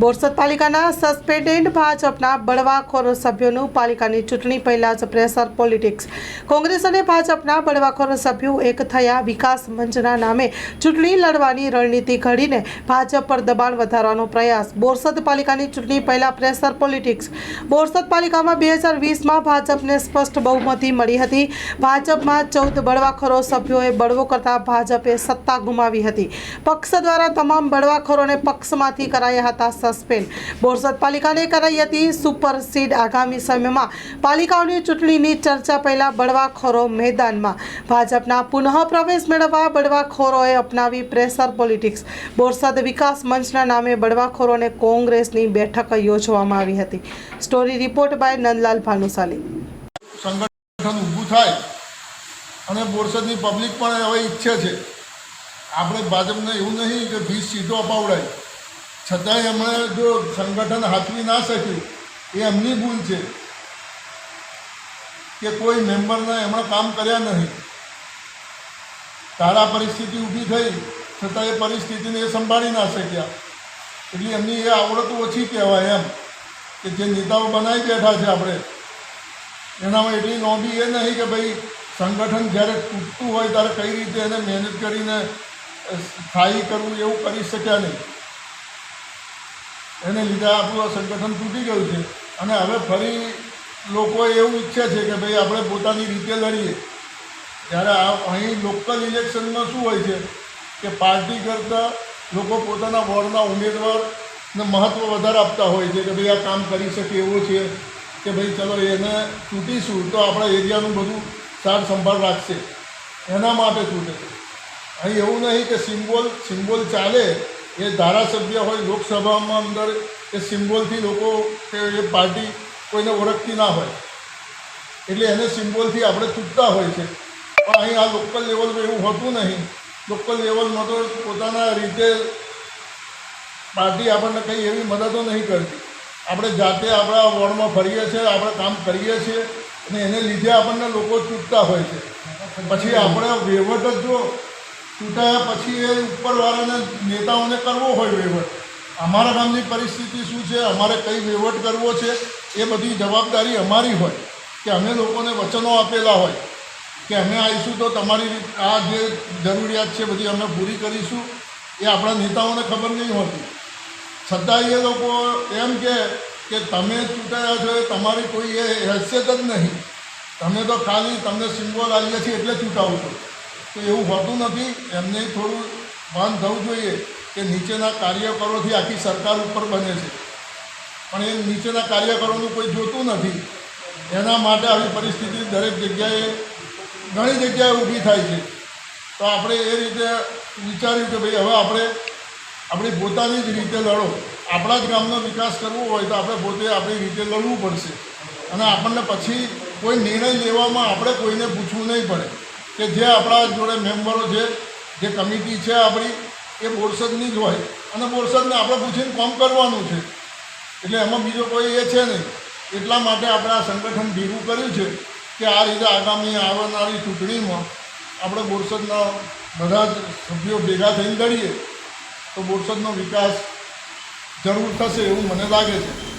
બોરસદ પાલિકાના સસ્પેન્ડેડ ભાજપના બળવાખોર સભ્યોનું પાલિકાની ચૂંટણી પહેલા જ પ્રેશર પોલિટિક્સ. કોંગ્રેસ અને ભાજપના બળવાખોર સભ્યો એક થયા વિકાસ મંચના નામે ચૂંટણી લડવાની રણનીતિ ઘડીને ભાજપ પર દબાણ વધારવાનો પ્રયાસ. બોરસદ પાલિકાની ચૂંટણી પહેલા પ્રેશર પોલિટિક્સ. બોરસદ પાલિકામાં બે હજાર વીસમાં ભાજપને સ્પષ્ટ બહુમતી મળી હતી. ભાજપમાં ચૌદ બળવાખોરો સભ્યોએ બળવો કરતા ભાજપે સત્તા ગુમાવી હતી. પક્ષ દ્વારા તમામ બળવાખોરોને પક્ષમાંથી કરાયા હતા સસ્પેન્ડ. બોરસદ પાલિકાને કરાઈ હતી સુપરસીડ આગામી સમયમાં. પાલિકાઓની ચૂંટણીની ચર્ચા પહેલા બળવાખોરો મેદાનમાં. ભાજપના પુનઃ પ્રવેશ મેળવવા બળવાખોરોએ અપનાવી પ્રેશર પોલિટિક્સ. બોરસદ વિકાસ મંચના નામે બળવાખોરોને કોંગ્રેસની બેઠક યોજવામાં આવી હતી. Story report by Nandlal Bhanushali. સંગઠન ઊભું થાય અને બોરસદની પબ્લિક પણ હવે ઈચ્છે છે. આપણે ભાજપને એવું નહીં કે વીસ સીટો અપાવડાય. છતાંય એમણે જો સંગઠન હાથવી ના શક્યું, એ એમની ભૂલ છે કે કોઈ મેમ્બરના એમણે કામ કર્યા નહીં. તારા પરિસ્થિતિ ઊભી થઈ, છતાં એ પરિસ્થિતિને એ સંભાળી ના શક્યા. એટલે એમની એ આવડત ઓછી કહેવાય એમ કે જે નેતાઓ બનાવી બેઠા છે આપણે, એનામાં એટલી નોંધી એ નહીં કે ભાઈ સંગઠન જ્યારે તૂટતું હોય ત્યારે કઈ રીતે એને મહેનત કરીને સ્થાયી કરવું એવું કરી શક્યા નહીં. એને લીધે આપણું આ સંગઠન તૂટી ગયું છે. અને હવે ફરી લોકો એવું ઈચ્છે છે કે ભાઈ આપણે પોતાની રીતે લડીએ. જ્યારે આ અહીં લોકલ ઇલેક્શનમાં શું હોય છે કે પાર્ટી કરતાં લોકો પોતાના વોર્ડના ઉમેદવારને મહત્ત્વ વધારે આપતા હોય છે કે ભાઈ આ કામ કરી શકે એવો છે કે ભાઈ ચલો એને ચૂંટીશું તો આપણા એરિયાનું બધું સાર સંભાળ રાખશે. એના માટે ચૂંટે છે. અહીં એવું નહીં કે સિમ્બોલ સિમ્બોલ ચાલે એ ધારાસભ્ય હોય, લોકસભામાં અંદર એ સિમ્બોલથી લોકો કે એ પાર્ટી કોઈને ઓળખતી ના હોય. એટલે એને સિમ્બોલથી આપણે ચૂકતા હોય છે. પણ અહીં આ લોકલ લેવલ એવું હોતું નહીં. લોકલ લેવલમાં તો પોતાના રીતે પાર્ટી આપણને કંઈ એવી મદદો નહીં કરતી. આપણે જાતે આપણા વોર્ડમાં ફરીએ છીએ, આપણે કામ કરીએ છીએ અને એને લીધે આપણને લોકો ચૂકતા હોય છે. પછી આપણે વહીવટ જ જો ચૂંટાયા પછી એ ઉપરવાળાને નેતાઓને કરવો હોય વહીવટ. અમારા ગામની પરિસ્થિતિ શું છે? અમારે કઈ વહીવટ કરવો છે? એ બધી જવાબદારી અમારી હોય. કે અમે લોકોને વચનો આપેલા હોય. કે અમે આવીશું તો તમારી આ જે જરૂરિયાત છે બધી અમે પૂરી કરીશું. એ આપણા નેતાઓને ખબર નહીં હોતી. છતાં એ લોકો એમ કે કે તમે ચૂંટાયા છો એ તમારી કોઈ એ હેસિયત જ નહીં. તમે તો ખાલી, તમને સિમ્બોલ આવીએ છીએ એટલે ચૂંટાવો છો. તો એવું હોતું નથી. એમને થોડું ભાન થવું જોઈએ કે નીચેના કાર્યકરોથી આખી સરકાર ઉપર બને છે. પણ એ નીચેના કાર્યકરોનું કોઈ જોતું નથી. એના માટે આવી પરિસ્થિતિ દરેક જગ્યાએ ઘણી જગ્યાએ ઊભી થાય છે. તો આપણે એ રીતે વિચાર્યું કે ભાઈ હવે આપણે આપણી પોતાની જ રીતે લડો. આપણા જ ગામનો વિકાસ કરવો હોય તો આપણે પોતે આપણી રીતે લડવું પડશે. અને આપણને પછી કોઈ નિર્ણય લેવામાં આપણે કોઈને પૂછવું નહીં પડે. કે જે આપણા જોડે મેમ્બરો છે, જે કમિટી છે આપણી, એ બોરસદની જ હોય. અને બોરસદને આપણે પૂછીને કામ કરવાનું છે. એટલે એમાં બીજો કોઈ એ છે નહીં. એટલા માટે આપણે આ સંગઠન ભેગું કર્યું છે કે આ રીતે આગામી આવનારી ચૂંટણીમાં આપણે બોરસદના બધા જ સભ્યો ભેગા થઈને લડીએ. તો બોરસદનો વિકાસ જરૂર થશે એવું મને લાગે છે.